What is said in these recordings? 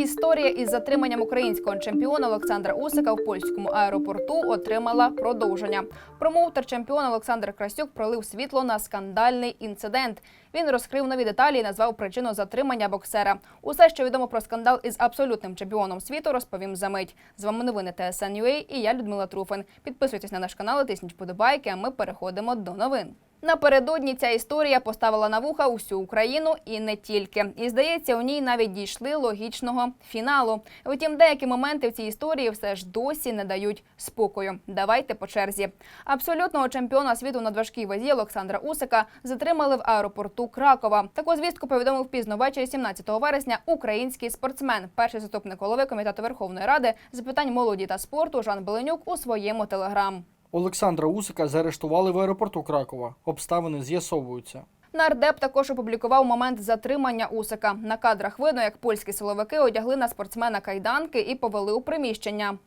Історія із затриманням українського чемпіона Олександра Усика в польському аеропорту отримала продовження. Промоутер чемпіон Олександр Красюк пролив світло на скандальний інцидент. Він розкрив нові деталі і назвав причину затримання боксера. Усе, що відомо про скандал із абсолютним чемпіоном світу, розповім за мить. З вами новини ТСН.UA і я Людмила Труфин. Підписуйтесь на наш канал, тисніть вподобайки, а ми переходимо до новин. Напередодні ця історія поставила на вуха усю Україну і не тільки. І здається, у ній навіть дійшли логічного фіналу. Втім, деякі моменти в цій історії все ж досі не дають спокою. Давайте по черзі. Абсолютного чемпіона світу на важкій вазі Олександра Усика затримали в аеропорту Кракова. Таку звістку повідомив пізно ввечері 17 вересня український спортсмен, перший заступник голови комітету Верховної Ради з питань молоді та спорту Жан Беленюк у своєму телеграм. Олександра Усика заарештували в аеропорту Кракова. Обставини з'ясовуються. Нардеп також опублікував момент затримання Усика. На кадрах видно, як польські силовики одягли на спортсмена кайданки і повели у приміщення.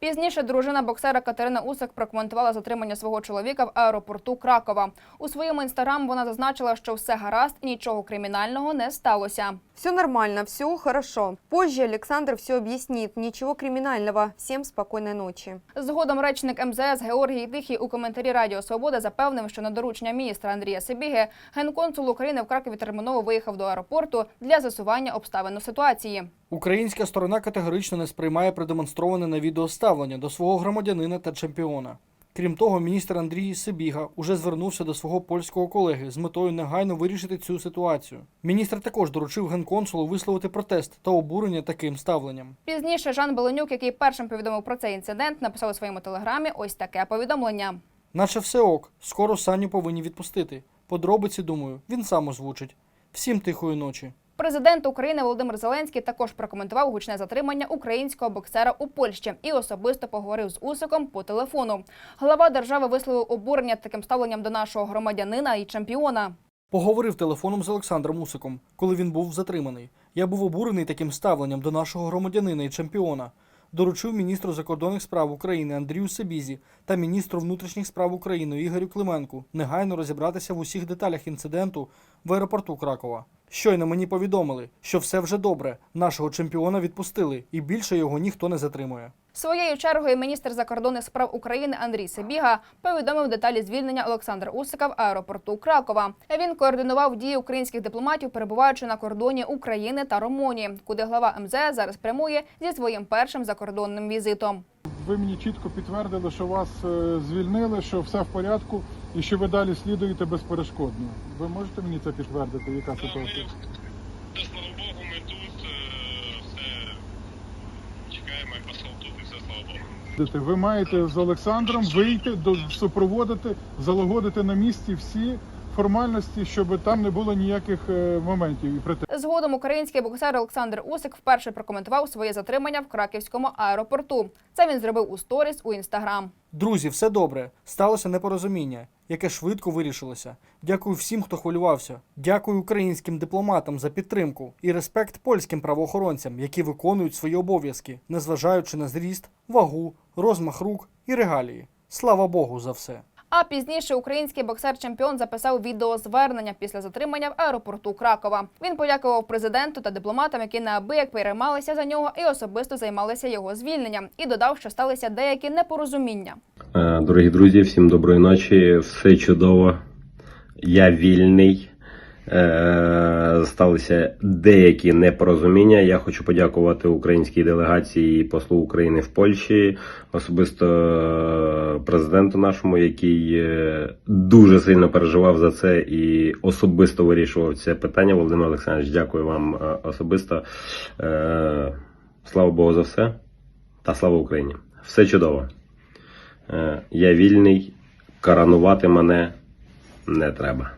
Пізніше дружина боксера Катерина Усик прокоментувала затримання свого чоловіка в аеропорту Кракова. У своєму інстаграм вона зазначила, що все гаразд і нічого кримінального не сталося. Все нормально, все хорошо. Позже Александр все объяснит. Ничего криминального. Всем спокойной ночи. Згодом речник МЗС Георгій Тихий у коментарі Радіо Свобода запевнив, що на доручення міністра Андрія Сибіги генконсул України в Кракові терміново виїхав до аеропорту для засування обставин у ситуації. Українська сторона категорично не сприймає продемонстроване на відео ставлення до свого громадянина та чемпіона. Крім того, міністр Андрій Сибіга уже звернувся до свого польського колеги з метою негайно вирішити цю ситуацію. Міністр також доручив генконсулу висловити протест та обурення таким ставленням. Пізніше Жан Беленюк, який першим повідомив про цей інцидент, написав у своєму телеграмі ось таке повідомлення. Наче все ок, скоро Саню повинні відпустити. Подробиці, думаю, він сам озвучить. Всім тихої ночі. Президент України Володимир Зеленський також прокоментував гучне затримання українського боксера у Польщі і особисто поговорив з Усиком по телефону. Глава держави висловив обурення таким ставленням до нашого громадянина і чемпіона. Поговорив телефоном з Олександром Усиком, коли він був затриманий. Я був обурений таким ставленням до нашого громадянина і чемпіона. Доручив міністру закордонних справ України Андрію Сабізі та міністру внутрішніх справ України Ігорю Клименку негайно розібратися в усіх деталях інциденту в аеропорту Кракова. Щойно мені повідомили, що все вже добре. Нашого чемпіона відпустили, і більше його ніхто не затримує. Своєю чергою міністр закордонних справ України Андрій Сибіга повідомив деталі звільнення Олександра Усика в аеропорту Кракова. Він координував дії українських дипломатів, перебуваючи на кордоні України та Румунії, куди глава МЗС зараз прямує зі своїм першим закордонним візитом. Ви мені чітко підтвердили, що вас е, звільнили, що все в порядку і що ви далі слідуєте безперешкодно. Ви можете мені це підтвердити, яка ситуація? Та слава Богу, ми тут е, все чекаємо, як посол тут і все слава Богу. Будете- Ви маєте з Олександром вийти, до, супроводити, залагодити на місці всі формальності, щоб там не було ніяких е, моментів і претензій. Згодом український боксер Олександр Усик вперше прокоментував своє затримання в краківському аеропорту. Це він зробив у сторіс у інстаграм. Друзі, все добре. Сталося непорозуміння, яке швидко вирішилося. Дякую всім, хто хвилювався. Дякую українським дипломатам за підтримку і респект польським правоохоронцям, які виконують свої обов'язки, незважаючи на зріст, вагу, розмах рук і регалії. Слава Богу за все. А пізніше український боксер-чемпіон записав відеозвернення після затримання в аеропорту Кракова. Він подякував президенту та дипломатам, які неабияк переймалися за нього і особисто займалися його звільненням, і додав, що сталися деякі непорозуміння. Е, Дорогі друзі, всім доброї ночі. Все чудово. Я вільний. Е, Сталися деякі непорозуміння. Я хочу подякувати українській делегації і послу України в Польщі, особисто е, президенту нашому, який е, дуже сильно переживав за це і особисто вирішував це питання. Володимир Олександрович, дякую вам особисто. Слава Богу за все та слава Україні! Все чудово. Я вільний, коронувати мене не треба.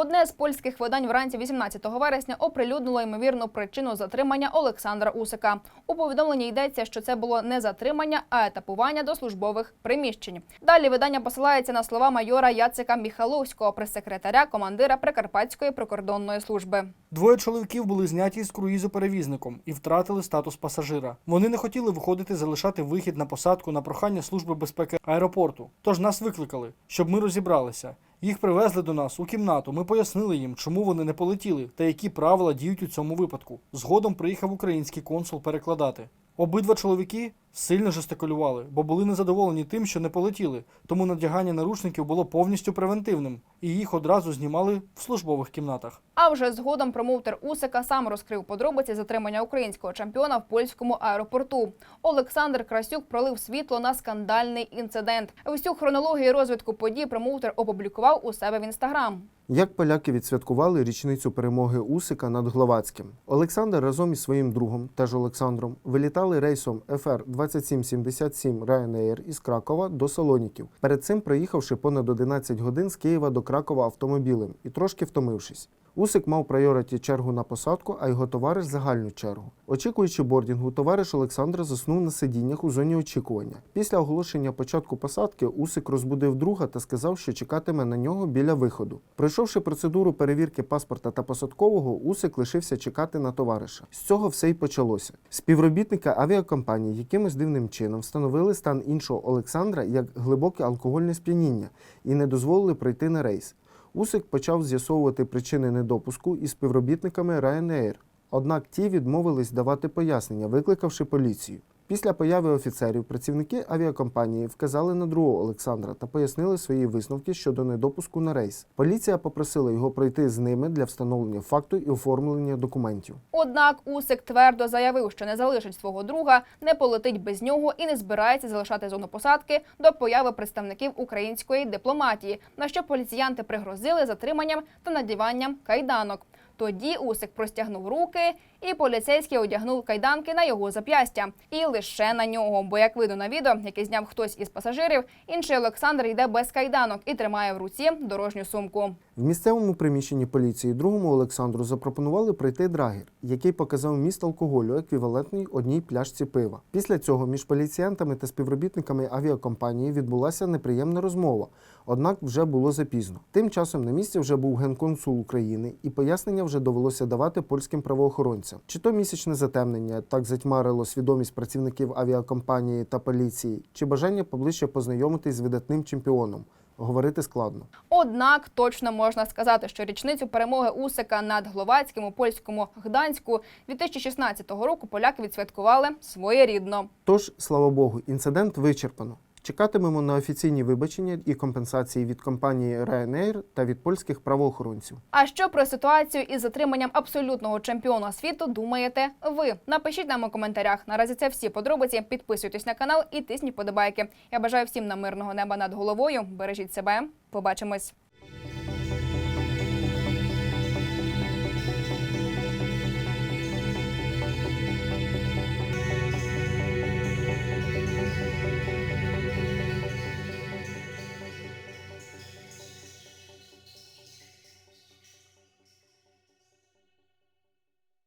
Одне з польських видань вранці 18 вересня оприлюднило ймовірну причину затримання Олександра Усика. У повідомленні йдеться, що це було не затримання, а етапування до службових приміщень. Далі видання посилається на слова майора Яцика Міхаловського, прес-секретаря командира Прикарпатської прикордонної служби. Двоє чоловіків були зняті з круїзу перевізником і втратили статус пасажира. Вони не хотіли виходити, залишати вихід на посадку на прохання служби безпеки аеропорту. Тож нас викликали, щоб ми розібралися. Їх привезли до нас у кімнату. Ми пояснили їм, чому вони не полетіли та які правила діють у цьому випадку. Згодом приїхав український консул перекладати. Обидва чоловіки сильно жестикулювали, бо були незадоволені тим, що не полетіли, тому надягання наручників було повністю превентивним, і їх одразу знімали в службових кімнатах. А вже згодом промоутер Усика сам розкрив подробиці затримання українського чемпіона в польському аеропорту. Олександр Красюк пролив світло на скандальний інцидент. Всю хронологію розвитку подій промоутер опублікував у себе в інстаграм. Як поляки відсвяткували річницю перемоги Усика над Гловацьким? Олександр разом із своїм другом, теж Олександром, вилітали рейсом FR 2777 Ryanair із Кракова до Солоніків, Перед цим проїхавши понад 11 годин з Києва до Кракова автомобілем і трошки втомившись. Усик мав прайоріті чергу на посадку, а його товариш загальну чергу. Очікуючи бордінгу, товариш Олександра заснув на сидіннях у зоні очікування. Після оголошення початку посадки Усик розбудив друга та сказав, що чекатиме на нього біля виходу. Пройшовши процедуру перевірки паспорта та посадкового, Усик лишився чекати на товариша. З цього все й почалося. Співробітники авіакомпанії якимось дивним чином встановили стан іншого Олександра як глибоке алкогольне сп'яніння і не дозволили пройти на рейс. Усик почав з'ясовувати причини недопуску із співробітниками Ryanair. Однак ті відмовились давати пояснення, викликавши поліцію. Після появи офіцерів працівники авіакомпанії вказали на другого Олександра та пояснили свої висновки щодо недопуску на рейс. Поліція попросила його пройти з ними для встановлення факту і оформлення документів. Однак Усик твердо заявив, що не залишить свого друга, не полетить без нього і не збирається залишати зону посадки до появи представників української дипломатії, на що поліціянти пригрозили затриманням та надіванням кайданок. Тоді Усик простягнув руки, і поліцейський одягнув кайданки на його зап'ястя. І лише на нього. Бо, як видно на відео, яке зняв хтось із пасажирів, інший Олександр йде без кайданок і тримає в руці дорожню сумку. В місцевому приміщенні поліції другому Олександру запропонували пройти драгер, який показав міст алкоголю, еквівалентний одній пляшці пива. Після цього між поліціянтами та співробітниками авіакомпанії відбулася неприємна розмова, однак вже було запізно. Тим часом на місці вже був генконсул України, і пояснення вже довелося давати польським правоохоронцям. Чи то місячне затемнення так затьмарило свідомість працівників авіакомпанії та поліції, чи бажання поближче познайомитись з видатним чемпіоном. Говорити складно. Однак точно можна сказати, що річницю перемоги Усика над Гловацьким у польському Гданську 2016 року поляки відсвяткували своєрідно. Тож, слава Богу, інцидент вичерпано. Чекатимемо на офіційні вибачення і компенсації від компанії Ryanair та від польських правоохоронців. А що про ситуацію із затриманням абсолютного чемпіона світу думаєте ви? Напишіть нам у коментарях. Наразі це всі подробиці. Підписуйтесь на канал і тисніть подобайки. Я бажаю всім нам мирного неба над головою. Бережіть себе. Побачимось.